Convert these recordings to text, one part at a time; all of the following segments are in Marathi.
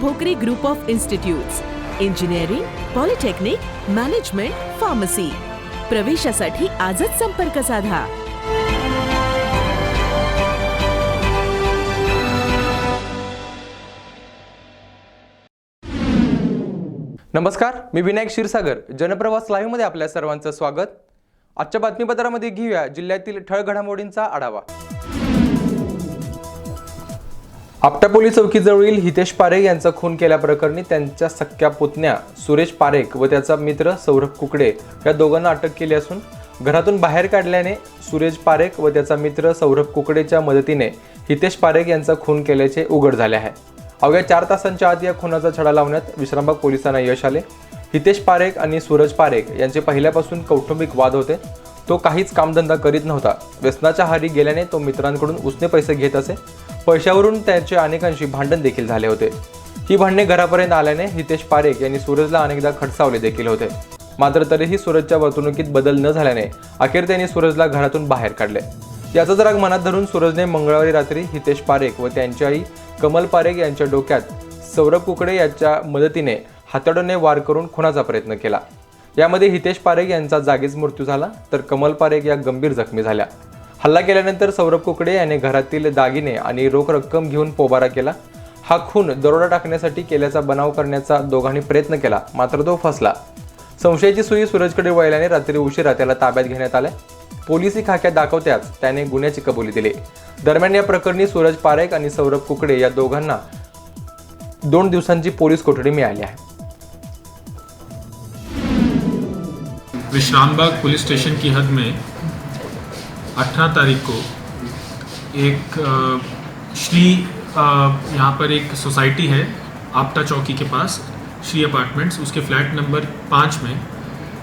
Bhokare group of institutes engineering polytechnic management pharmacy प्रवेशासाठी आजच संपर्क साधा. नमस्कार मी विनायक क्षीरसागर. जनप्रवास लाईव्हमध्ये आपल्या सर्वांचं स्वागत. आजच्या बातमीपत्रामध्ये घेऊया जिल्ह्यातील ठळ घडामोडींचा आढावा. आपटा पोलीस चौकीजवळील हितेश पारेख यांचा खून केल्याप्रकरणी त्यांच्या सख्या पुतण्या सुरेश पारेख व त्याचा मित्र सौरभ कुकडे या दोघांना अटक केली असून घरातून बाहेर काढल्याने सुरेश पारेख व त्याचा मित्र सौरभ कुकडेच्या मदतीने हितेश पारेख यांचा खून केल्याचे उघड झाले आहे. अवघ्या चार तासांच्या आत या खुनाचा छडा लावण्यात विश्रामबाग पोलिसांना यश आले. हितेश पारेख आणि सूरज पारेख यांचे पहिल्यापासून कौटुंबिक वाद होते. तो काहीच कामधंदा करीत नव्हता. व्यसनाच्या हारी गेल्याने तो मित्रांकडून उसने पैसे घेत असे. पैशावरून त्याचे अनेकांशी भांडण देखील झाले होते. ही भांडणे घरापर्यंत आल्याने हितेश पारेख यांनी सूरजला अनेकदा खडसावले देखील होते. मात्र तरीही सूरजच्या वर्तणुकीत बदल न झाल्याने अखेर त्यांनी सूरजला घरातून बाहेर काढले. याचा जरा मनात धरून सूरजने मंगळवारी रात्री हितेश पारेख व त्यांची आई कमल पारेख यांच्या डोक्यात सौरभ कुकडे यांच्या मदतीने हाताडोने वार करून खुनाचा प्रयत्न केला. यामध्ये हितेश पारेख यांचा जागीच मृत्यू झाला तर कमल पारेख या गंभीर जखमी झाल्या. हल्ला केल्यानंतर सौरभ कुकडे याने घरातील दागिने आणि रोख रक्कम घेऊन पोबारा केला. हा खून दरोडा टाकण्यासाठी केल्याचा बनाव करण्याचा दोघांनी प्रयत्न केला मात्र तो फसला. संशयाची सुई सूरजकडे वळल्याने रात्री उशिरा त्याला ताब्यात घेण्यात आले. पोलिसी खाक्यात दाखवत्याच त्याने गुन्ह्याची कबुली दिली. दरम्यान या प्रकरणी सूरज पारेख आणि सौरभ कुकडे या दोघांना दोन दिवसांची पोलीस कोठडी मिळाली आहे. विश्रामबाग पुलिस स्टेशन की हद में 18 तारीख को एक श्री यहाँ पर एक सोसाइटी है आपटा चौकी के पास, श्री अपार्टमेंट्स, उसके फ्लैट नंबर पाँच में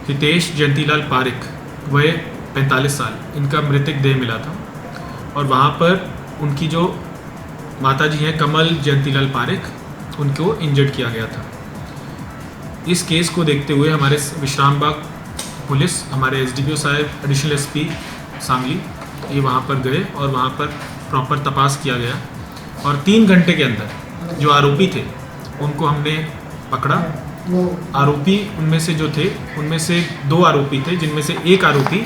हितेश जयंतीलाल पारिक वह पैंतालीस साल, इनका मृतक देह मिला था। और वहाँ पर उनकी जो माता जी हैं कमल जयंतीलाल पारिक, उनको इंजर्ड किया गया था। इस केस को देखते हुए हमारे विश्राम बाग पुलिस, हमारे एस साहब एडिशनल एसपी सांगली ये वहाँ पर गए और वहाँ पर प्रॉपर तपास किया गया। और तीन घंटे के अंदर जो आरोपी थे, उनको हमने पकड़ा। आरोपी उनमें से जो थे, उनमें से दो आरोपी थे, जिनमें से एक आरोपी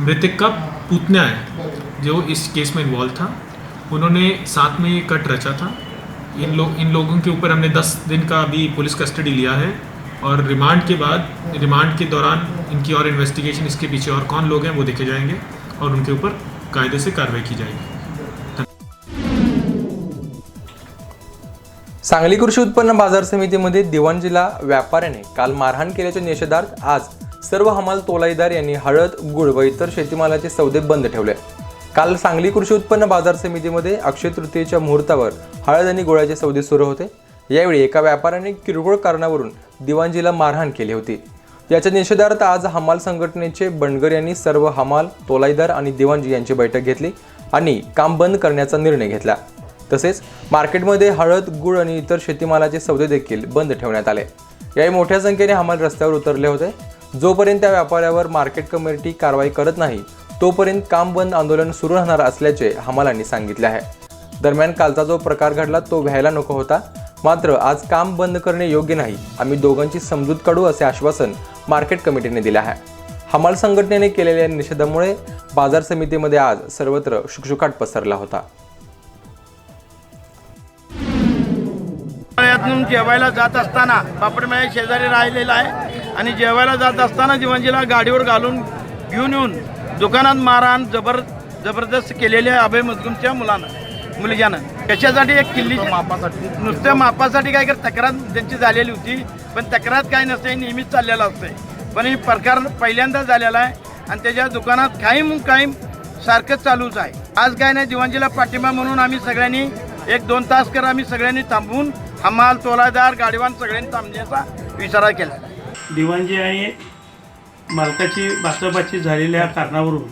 मृतक का पुतन्या है, जो इस केस में इन्वॉल्व था। उन्होंने साथ में ये कट रचा था। इन लोग इन लोगों के ऊपर हमने 10 दिन का अभी पुलिस कस्टडी लिया है और रिमांड के बाद, रिमांड के दौरान इनकी और इन्वेस्टिगेशन इसके पीछे और कौन लोग हैं, वो देखे जाएँगे। और उनके ऊपर कायदे से कार्रवाई की जाएगी। सांगली कृषी उत्पन्न बाजार समितीमध्ये दिवाणजीला व्यापाऱ्याने काल मारहाण केल्याच्या निषेधार्थ आज सर्व हमाल तोलाईदार यांनी हळद गुळ व इतर शेतीमालाचे सौदे बंद ठेवले. काल सांगली कृषी उत्पन्न बाजार समितीमध्ये अक्षय तृतीयेच्या मुहूर्तावर हळद आणि गुळाचे सौदे सुरू होते. यावेळी एका व्यापाऱ्याने किरकोळ कारणावरून दिवाणजीला मारहाण केली होती. याच्या निषेधार्थ आज हमाल संघटनेचे बंडगर यांनी सर्व हमाल तोलाईदार आणि दिवाणजी यांची बैठक घेतली आणि काम बंद करण्याचा निर्णय घेतला. तसेच मार्केटमध्ये हळद गुळ आणि इतर शेतीमालाचे सौदे देखील बंद ठेवण्यात आले. याही मोठ्या संख्येने हमाल रस्त्यावर उतरले होते. जोपर्यंत त्या व्यापाऱ्यावर मार्केट कमिटी कारवाई करत नाही तोपर्यंत काम बंद आंदोलन सुरू राहणार असल्याचे हमालांनी सांगितले आहे. दरम्यान कालचा जो प्रकार घडला तो व्हायला नको होता. मात्र आज काम बंद करणे योग्य नाही. आम्ही दोघांची समजूत काढू असे आश्वासन मार्केट कमिटीने दिले आहे. हमाल संघटनेने केलेल्या निषेधामुळे बाजार समितीमध्ये आज सर्वत्र शुकशुकाट पसरला होता. यातून जेवायला जात असताना पापडमेळ्या शेजारी राहिलेला आहे आणि जेवायला जात असताना जीवनजीला गाडीवर घालून घेऊन येऊन दुकानात मारहाण जबर जबरदस्त केलेली आहे अभय मुजगुमच्या मुलानं मुलग्यानं. त्याच्यासाठी एक किल्ली मापासाठी. नुसत्या मापासाठी काय कर तक्रार त्यांची झालेली होती. पण तक्रार काय नसते नेहमीच चाललेलं असते पण हे प्रकार पहिल्यांदा झालेला आहे आणि त्याच्या दुकानात कायम कायम सारखंच चालूच आहे. आज काय नाही दिवाणजीला पाठिंबा म्हणून आम्ही सगळ्यांनी एक दोन तास कर आम्ही सगळ्यांनी थांबून हमाल तोलादार गाडीवान सगळ्यांनी थांबण्याचा विचार केला. दिवाणजी आणि मालकाची बाचाबाची झालेल्या कारणावरून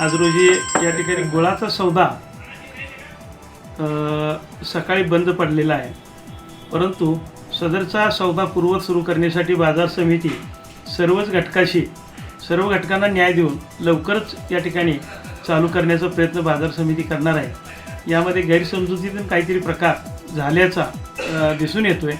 आज रोजी या ठिकाणी गुळाचा सौदा सकाळी बंद पडलेला आहे. परंतु सदरचा सौदा पूर्वत सुरू करण्यासाठी बाजार समिती सर्वच घटकाशी सर्व घटकांना न्याय देऊन लवकरच या ठिकाणी चालू करण्याचा प्रयत्न बाजार समिती करणार आहे. यामध्ये गैरसमजुतीतून काहीतरी प्रकार झाल्याचा दिसून येतोय.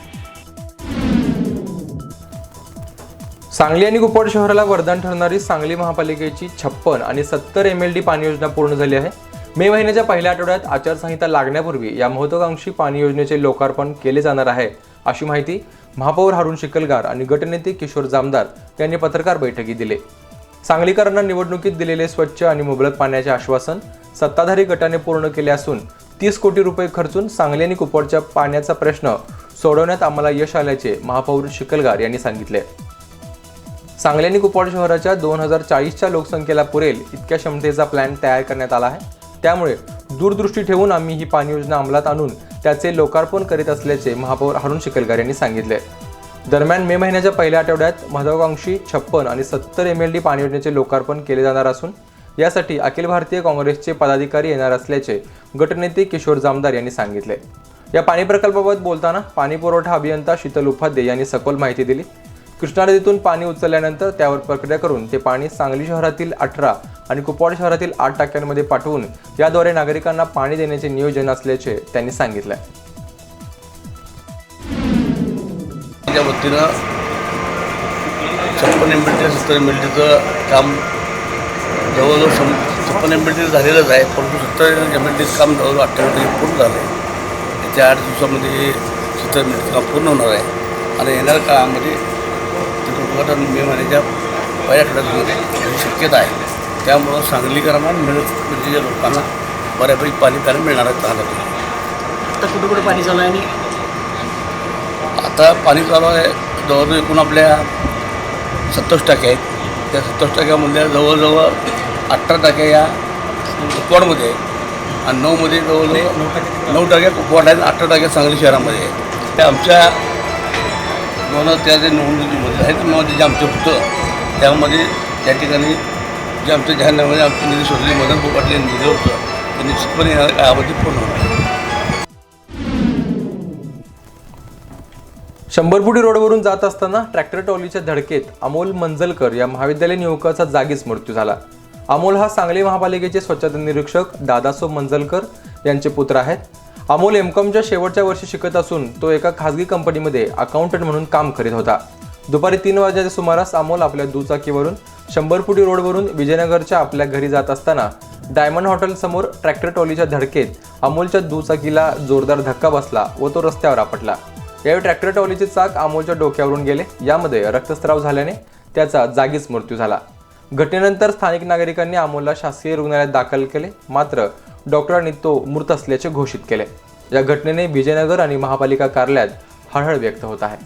सांगली आणि कुपवाड शहराला वरदान ठरणारी सांगली महापालिकेची छप्पन आणि सत्तर एम एल डी पाणी योजना पूर्ण झाली आहे. मे महिन्याच्या पहिल्या आठवड्यात आचारसंहिता लागण्यापूर्वी या महत्वाकांक्षी पाणी योजनेचे लोकार्पण केले जाणार आहे. अशी माहिती महापौर हारुण शिकलगार आणि गटनेते किशोर जामदार यांनी पत्रकार बैठकीत दिले. सांगलीकरांना निवडणुकीत दिलेले स्वच्छ आणि मुबलक पाण्याचे आश्वासन सत्ताधारी गटाने पूर्ण केले असून तीस कोटी रुपये खर्चून सांगली आणि कुपवाडच्या पाण्याचा प्रश्न सोडवण्यात आम्हाला यश आल्याचे महापौर शिकलगार यांनी सांगितले. सांगली आणि कुपवाड शहराच्या दोन हजार चाळीसच्या लोकसंख्येला पुरेल इतक्या क्षमतेचा प्लॅन तयार करण्यात आला आहे. त्यामुळे दूरदृष्टी ठेवून आम्ही ही पाणी योजना अंमलात आणून त्याचे लोकार्पण करीत असल्याचे महापौर हारुण शिकलगार यांनी सांगितले. दरम्यान मे महिन्याच्या पहिल्या आठवड्यात महत्वाकांक्षी छप्पन आणि सत्तर एम एल डी पाणी योजनेचे लोकार्पण केले जाणार असून यासाठी अखिल भारतीय काँग्रेसचे पदाधिकारी येणार असल्याचे गटनेते किशोर जामदार यांनी सांगितले. या पाणी प्रकल्पाबाबत बोलताना पाणी पुरवठा अभियंता शीतल उपाध्ये यांनी सखोल माहिती दिली. कृष्णा नदीतून पाणी उचलल्यानंतर त्यावर प्रक्रिया करून ते पाणी सांगली शहरातील अठरा आणि कुपवाड शहरातील आठ टाक्यांमध्ये पाठवून याद्वारे नागरिकांना पाणी देण्याचे नियोजन असल्याचे त्यांनी सांगितले वतीनं छप्पन एम एल टी सत्तर एम टीचं काम जवळजवळ शं छप्पन एम टी झालेलंच आहे परंतु सत्तर एम टीचं काम जवळजवळ अठ्ठावीस पूर्ण झालं आहे त्याच्या आठ दिवसामध्ये सत्तर एम टीचं काम पूर्ण होणार आहे. आणि येणाऱ्या काळामध्ये उद्घाटन मे महिन्याच्या पहिल्या आठवड्यात शक्यता आहे. त्यामुळं सांगलीकरांना मिळत म्हणजे लोकांना बऱ्यापैकी पाणी प्यायला मिळणार आहे आता कुठं कुठं पाणी चालू आहे आणि? आता पाणी चालू आहे जवळजवळ एकूण आपल्या सत्तावीस टक्के आहेत. त्या सत्तावीस टक्क्यामधल्या जवळजवळ अठरा टक्के या कुपवाडमध्ये आहे आणि नऊमध्ये जवळजवळ नऊ टक्के कुपवाड आहेत अठरा टक्के सांगली शहरामध्ये आहे ते आमच्या दोन हजार त्या जे निवडणुकीमध्ये जे आमचं होतं त्यामध्ये त्या ठिकाणी जे आमच्या जाहीरनाम्यामध्ये आमचे निधी सोडले मदन पोपाटले यांनी दिलं होतं. ते निश्चितपणे येणाऱ्या काळामध्ये पूर्ण होणार. शंभरपुडी रोडवरून जात असताना ट्रॅक्टर ट्रॉलीच्या धडकेत अमोल मंजलकर या महाविद्यालयीन युवकाचा जागीच मृत्यू झाला. अमोल हा सांगली महापालिकेचे स्वच्छता निरीक्षक दादासो मंजलकर यांचे पुत्र आहेत. अमोल एमकॉमच्या शेवटच्या वर्षी शिकत असून तो एका खासगी कंपनीमध्ये अकाउंटंट म्हणून काम करीत होता. दुपारी तीन वाजण्याच्या सुमारास अमोल आपल्या दुचाकीवरून शंभरपुटी रोडवरून विजयनगरच्या आपल्या घरी जात असताना डायमंड हॉटेलसमोर ट्रॅक्टर ट्रॉलीच्या धडकेत अमोलच्या दुचाकीला जोरदार धक्का बसला व तो रस्त्यावर आपटला. यावेळी ट्रॅक्टर ट्रॉलीचे चाक अमोलच्या डोक्यावरून गेले. यामध्ये रक्तस्राव झाल्याने त्याचा जागीच मृत्यू झाला. घटनेनंतर स्थानिक नागरिकांनी अमोलला शासकीय रुग्णालयात दाखल केले. मात्र डॉक्टरांनी तो मृत असल्याचे घोषित केले. या घटनेने विजयनगर आणि महापालिका कार्यालयात हळहळ व्यक्त होत आहे.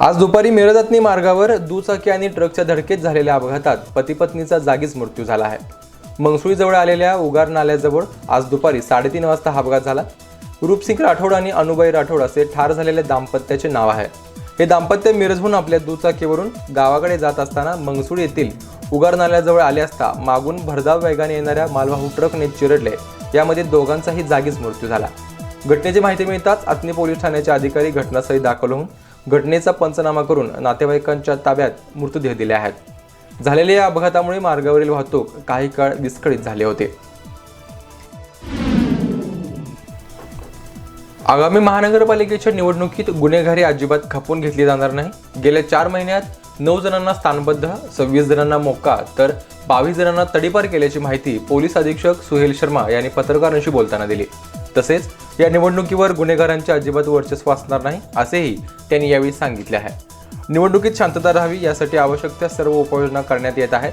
आज दुपारी मिरजातनी मार्गावर दुचाकी आणि ट्रकच्या धडकेत झालेल्या अपघातात पती पत्नीचा जागीच मृत्यू झाला आहे. मंगसुळीजवळ आलेल्या उगार नाल्याजवळ आज दुपारी साडेतीन वाजता हा अपघात झाला. रूपसिंग राठोड आणि अनुबाई राठोड असे ठार झालेले दाम्पत्याचे नाव आहे. हे दाम्पत्य मिरजहून आपल्या दुचाकीवरून गावाकडे जात असताना मंगसुळी येथील उगार नाल्याजवळ आले असता मागून भरधाव वेगाने येणाऱ्या मालवाहू ट्रकने चिरडले. यामध्ये दोघांचाही जागीच मृत्यू झाला. घटनेची माहिती मिळताच आत्नी पोलीस ठाण्याचे अधिकारी घटनास्थळी दाखल होऊन घटनेचा पंचनामा करून नातेवाईकांच्या ताब्यात मृतदेह दिले आहेत. झालेल्या या अपघातामुळे मार्गावरील वाहतूक काही काळ विस्कळीत झाले होते. आगामी महानगरपालिकेच्या निवडणुकीत गुन्हेगारी अजिबात खपून घेतली जाणार नाही. गेल्या चार महिन्यात नऊ जणांना स्थानबद्ध सव्वीस जणांना मोक्का तर बावीस जणांना तडीपार केल्याची माहिती पोलीस अधीक्षक सुहेल शर्मा यांनी पत्रकारांशी बोलताना दिली. तसेच या निवडणुकीवर गुन्हेगारांचे अजिबात वर्चस्व असणार नाही असेही त्यांनी यावेळी सांगितले आहे. निवडणुकीत शांतता राहावी यासाठी आवश्यक त्या सर्व उपाययोजना करण्यात येत आहेत.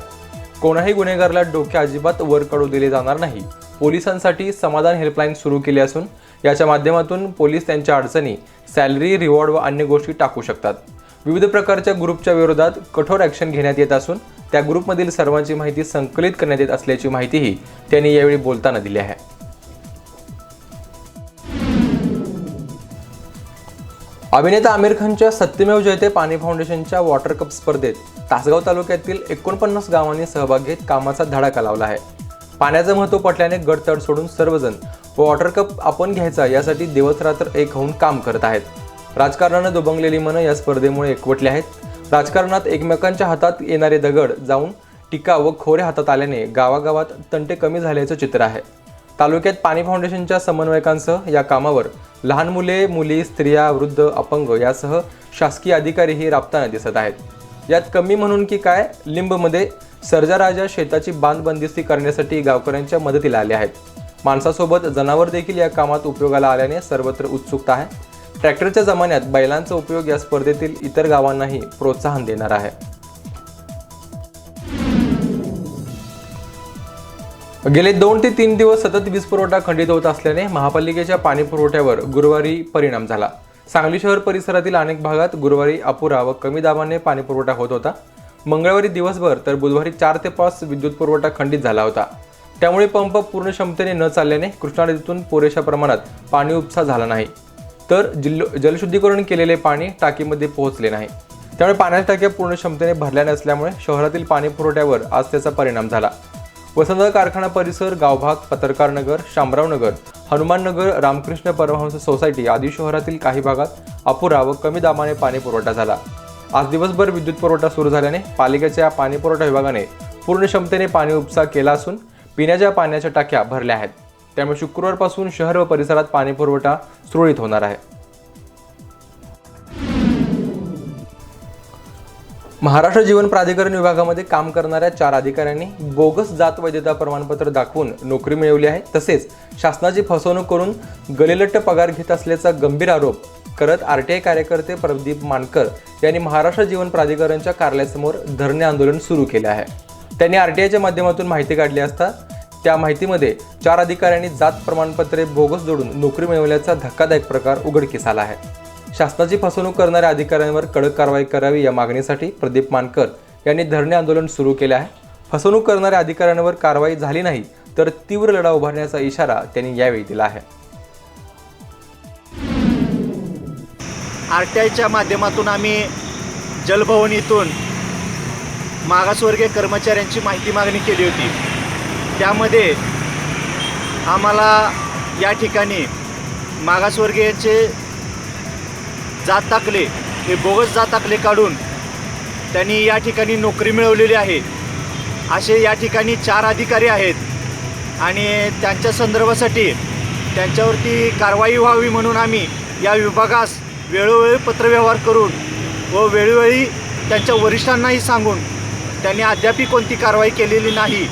कोणाही गुन्हेगाराला डोके अजिबात वर काढू दिले जाणार नाही. पोलिसांसाठी समाधान हेल्पलाईन सुरू केली असून याच्या माध्यमातून पोलीस त्यांच्या अडचणी सॅलरी रिवॉर्ड व अन्य गोष्टी टाकू शकतात. विविध प्रकारच्या ग्रुपच्या विरोधात कठोर ॲक्शन घेण्यात येत असून त्या ग्रुपमधील सर्वांची माहिती संकलित करण्यात येत असल्याची माहितीही त्यांनी यावेळी बोलताना दिली आहे. अभिनेता आमिर खानच्या सत्यमेव जयते पाणी फाउंडेशनच्या वॉटर कप स्पर्धेत तासगाव तालुक्यातील एकोणपन्नास गावांनी सहभाग घेत कामाचा धडाका लावला आहे. पाण्याचं महत्त्व पटल्याने गडतड सोडून सर्वजण वॉटर कप आपण घ्यायचा यासाठी दिवसरात्र एक होऊन काम करत आहेत. राजकारणानं दुबंगलेली मनं या स्पर्धेमुळे एकवटली आहेत. राजकारणात एकमेकांच्या हातात येणारे दगड जाऊन टीका व खोरे हातात आल्याने गावागावात तंटे कमी झाल्याचं चित्र आहे. तालुक्यात पाणी फाउंडेशनच्या समन्वयकांसह या कामावर लहान मुले मुली स्त्रिया वृद्ध अपंग यासह शासकीय अधिकारीही राबताना दिसत आहेत. यात कमी म्हणून की काय लिंबमध्ये सर्जाराजा शेताची बांधबंदिस्ती करण्यासाठी गावकऱ्यांच्या मदतीला आले आहेत. माणसासोबत जनावर देखील या कामात उपयोगाला आल्याने सर्वत्र उत्सुकता आहे. ट्रॅक्टरच्या जमान्यात बैलांचा उपयोग या स्पर्धेतील इतर गावांनाही प्रोत्साहन देणार आहे. गेले दोन ते तीन दिवस सतत वीज पुरवठा खंडित होत असल्याने महापालिकेच्या पाणी पुरवठ्यावर गुरुवारी परिणाम झाला. सांगली शहर परिसरातील अनेक भागात गुरुवारी अपुरा व कमी दाबाने पाणी पुरवठा होत होता. मंगळवारी दिवसभर तर बुधवारी चार ते पाच विद्युत पुरवठा खंडित झाला होता. त्यामुळे पंप पूर्ण क्षमतेने न चालल्याने कृष्णा नदीतून पुरेशा प्रमाणात पाणी उपसा झाला नाही. तर जिल्ह जलशुद्धीकरण केलेले पाणी टाकीमध्ये पोहोचले नाही. त्यामुळे पाण्याच्या टाक्या पूर्ण क्षमतेने भरल्या नसल्यामुळे शहरातील पाणी पुरवठ्यावर आज त्याचा परिणाम झाला. वसंत कारखाना परिसर गावभाग पत्रकार नगर शामराव नगर हनुमान नगर रामकृष्ण परमहंस सोसायटी आदी शहरातील काही भागात अपुरा व कमी दाबाने पाणी पुरवठा झाला. आज दिवसभर विद्युत पुरवठा सुरू झाल्याने पालिकेच्या पाणी पुरवठा विभागाने पूर्ण क्षमतेने पाणी उपसा केला असून पिण्याच्या पाण्याच्या टाक्या भरल्या आहेत. त्यामुळे शुक्रवारपासून शहर व परिसरात पाणी पुरवठा सुरळीत होणार आहे. महाराष्ट्र जीवन प्राधिकरण विभागामध्ये काम करणाऱ्या चार अधिकाऱ्यांनी बोगस जात वैधता प्रमाणपत्र दाखवून नोकरी मिळवली आहे. तसेच शासनाची फसवणूक करून गलेलट्ट पगार घेत असल्याचा गंभीर आरोप करत आर टी आय कार्यकर्ते प्रदीप मानकर यांनी महाराष्ट्र जीवन प्राधिकरणच्या कार्यालयासमोर धरणे आंदोलन सुरू केले आहे. त्यांनी आर टी आयच्या माध्यमातून माहिती काढली असता त्या माहितीमध्ये चार अधिकाऱ्यांनी जात प्रमाणपत्रे बोगस जोडून नोकरी मिळवल्याचा धक्कादायक प्रकार उघडकीस आला आहे. शासनाची फसवणूक करणाऱ्या अधिकाऱ्यांवर कडक कारवाई करावी या मागणीसाठी प्रदीप मानकर यांनी धरणे आंदोलन सुरू केले आहे. फसवणूक करणाऱ्या अधिकाऱ्यांवर कारवाई झाली नाही तर तीव्र लढा उभारण्याचा इशारा त्यांनी यावेळी दिला आहे. आर टी आयच्या माध्यमातून आम्ही जलभवनीतून मागासवर्गीय कर्मचाऱ्यांची माहिती मागणी केली होती. त्यामध्ये आम्हाला या ठिकाणी मागासवर्गीयांचे जात दाखले हे बोगस जात दाखले काढून त्यांनी या ठिकाणी नोकरी मिळवलेली आहे. असे या ठिकाणी चार अधिकारी आहेत आणि त्यांच्या संदर्भासाठी त्यांच्यावरती कारवाई व्हावी म्हणून आम्ही या विभागास वेळोवेळी पत्रव्यवहार करून व वेळोवेळी त्यांच्या वरिष्ठांनाही सांगून त्यांनी अद्याप कोणती कारवाई केलेली नाही.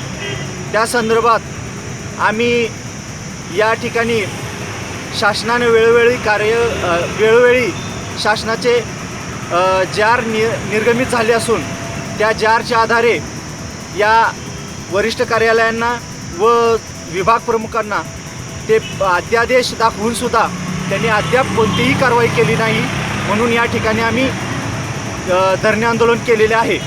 त्या संदर्भात आम्ही या ठिकाणी शासनाने वेळोवेळी कार्य वेळोवेळी शासनाचे जार नि निर्गमित झाले असून त्या जारच्या आधारे या वरिष्ठ कार्यालयांना व विभाग प्रमुखांना ते अध्यादेश दाखवूनसुद्धा त्यांनी अद्याप कोणतीही कारवाई केली नाही म्हणून या ठिकाणी आम्ही धरणे आंदोलन केलेले आहे.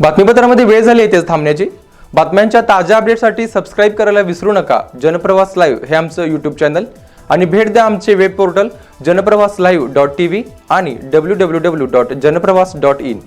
बातमीपत्रामध्ये वेळ झाली इथेच थांबण्याची. बातम्यांच्या ताज्या अपडेटसाठी सबस्क्राईब करायला विसरू नका. जनप्रवास लाईव्ह हे आमचं यूट्यूब चॅनल आणि भेट द्या आमचे web portal Janpravas live dot T V आणि W W W dot Janpravas dot in